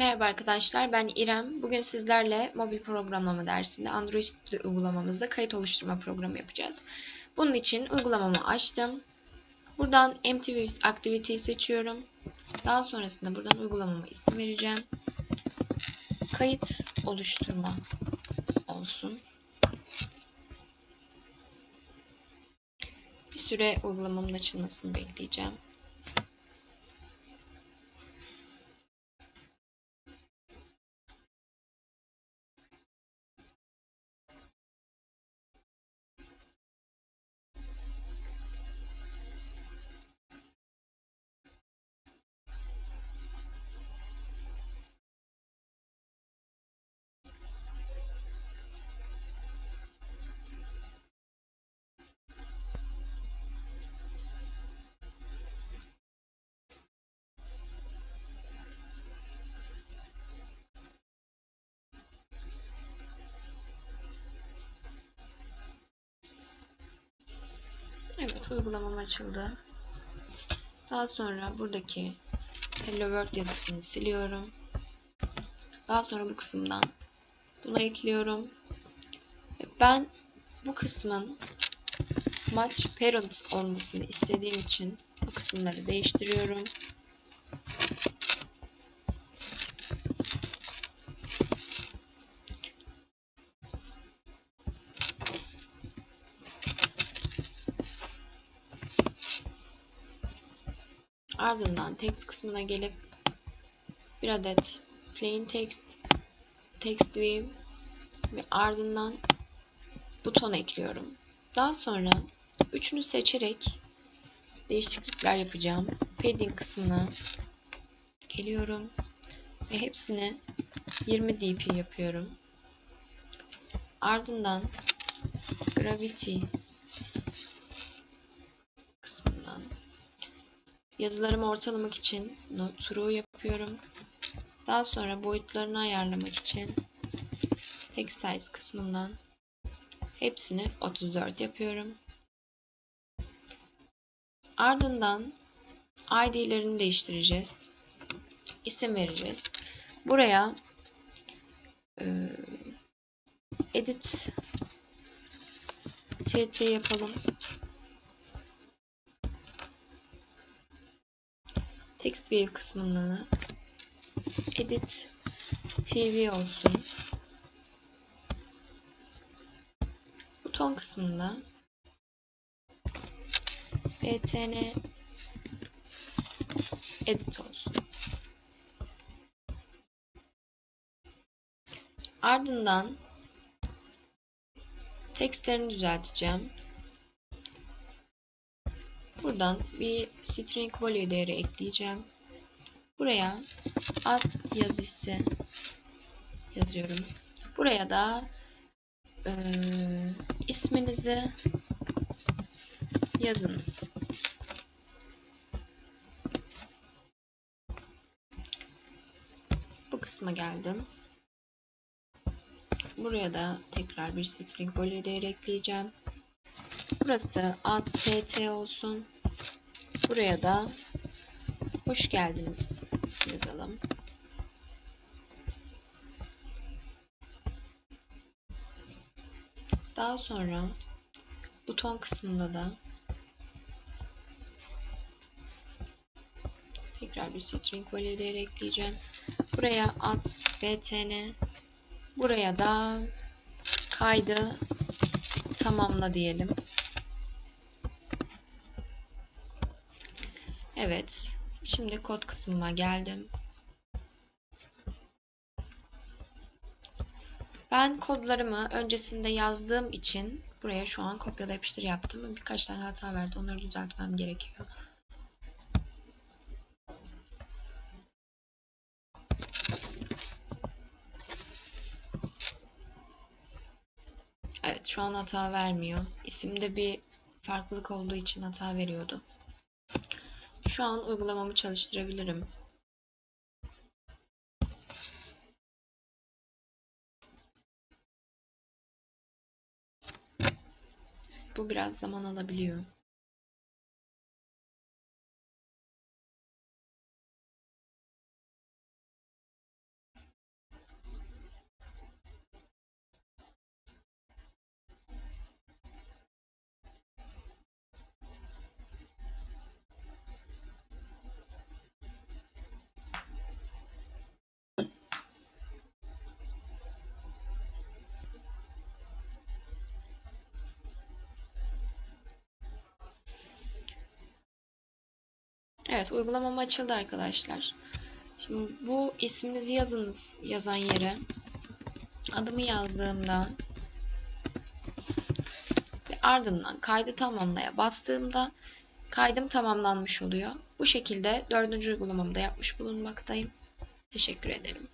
Merhaba arkadaşlar, ben İrem. Bugün sizlerle mobil programlama dersinde Android uygulamamızda kayıt oluşturma programı yapacağız. Bunun için uygulamamı açtım. Buradan MTViz Activity'yi seçiyorum. Daha sonrasında buradan uygulamama isim vereceğim. Kayıt oluşturma olsun. Bir süre uygulamamın açılmasını bekleyeceğim. Evet uygulamam açıldı. Daha sonra buradaki Hello World yazısını siliyorum. Daha sonra bu kısımdan buna ekliyorum. Ben bu kısmın Match Parent olmasını istediğim için bu kısımları değiştiriyorum. Ardından text kısmına gelip bir adet plain text, text view ve ardından buton ekliyorum. Daha sonra üçünü seçerek değişiklikler yapacağım. Padding kısmına geliyorum ve hepsine 20 dp yapıyorum. Ardından gravity Yazılarımı ortalamak için true yapıyorum. Daha sonra boyutlarını ayarlamak için text size kısmından hepsini 34 yapıyorum. Ardından ID'lerini değiştireceğiz. İsim vereceğiz. Buraya e, edit tt yapalım. Text view kısmını edit tv olsun. Buton kısmında btn edit olsun. Ardından tekstlerini düzelteceğim. Buradan bir string value değeri ekleyeceğim. Buraya ad yazısı yazıyorum. Buraya da e, isminizi yazınız. Bu kısma geldim. Buraya da tekrar bir string value değeri ekleyeceğim. Burası ATT olsun. Buraya da hoş geldiniz yazalım. Daha sonra buton kısmında da tekrar bir string value değeri ekleyeceğim. Buraya at btn buraya da kaydı tamamla diyelim. Evet. Şimdi kod kısmıma geldim. Ben kodlarımı öncesinde yazdığım için buraya şu an kopyala yapıştır yaptım. Birkaç tane hata verdi. Onları düzeltmem gerekiyor. Evet şu an hata vermiyor. İsimde bir farklılık olduğu için hata veriyordu. Şu an uygulamamı çalıştırabilirim. Bu biraz zaman alabiliyor. Evet uygulamam açıldı arkadaşlar. Şimdi bu isminizi yazınız yazan yere. Adımı yazdığımda ve ardından kaydı tamamlaya bastığımda kaydım tamamlanmış oluyor. Bu şekilde dördüncü uygulamamı da yapmış bulunmaktayım. Teşekkür ederim.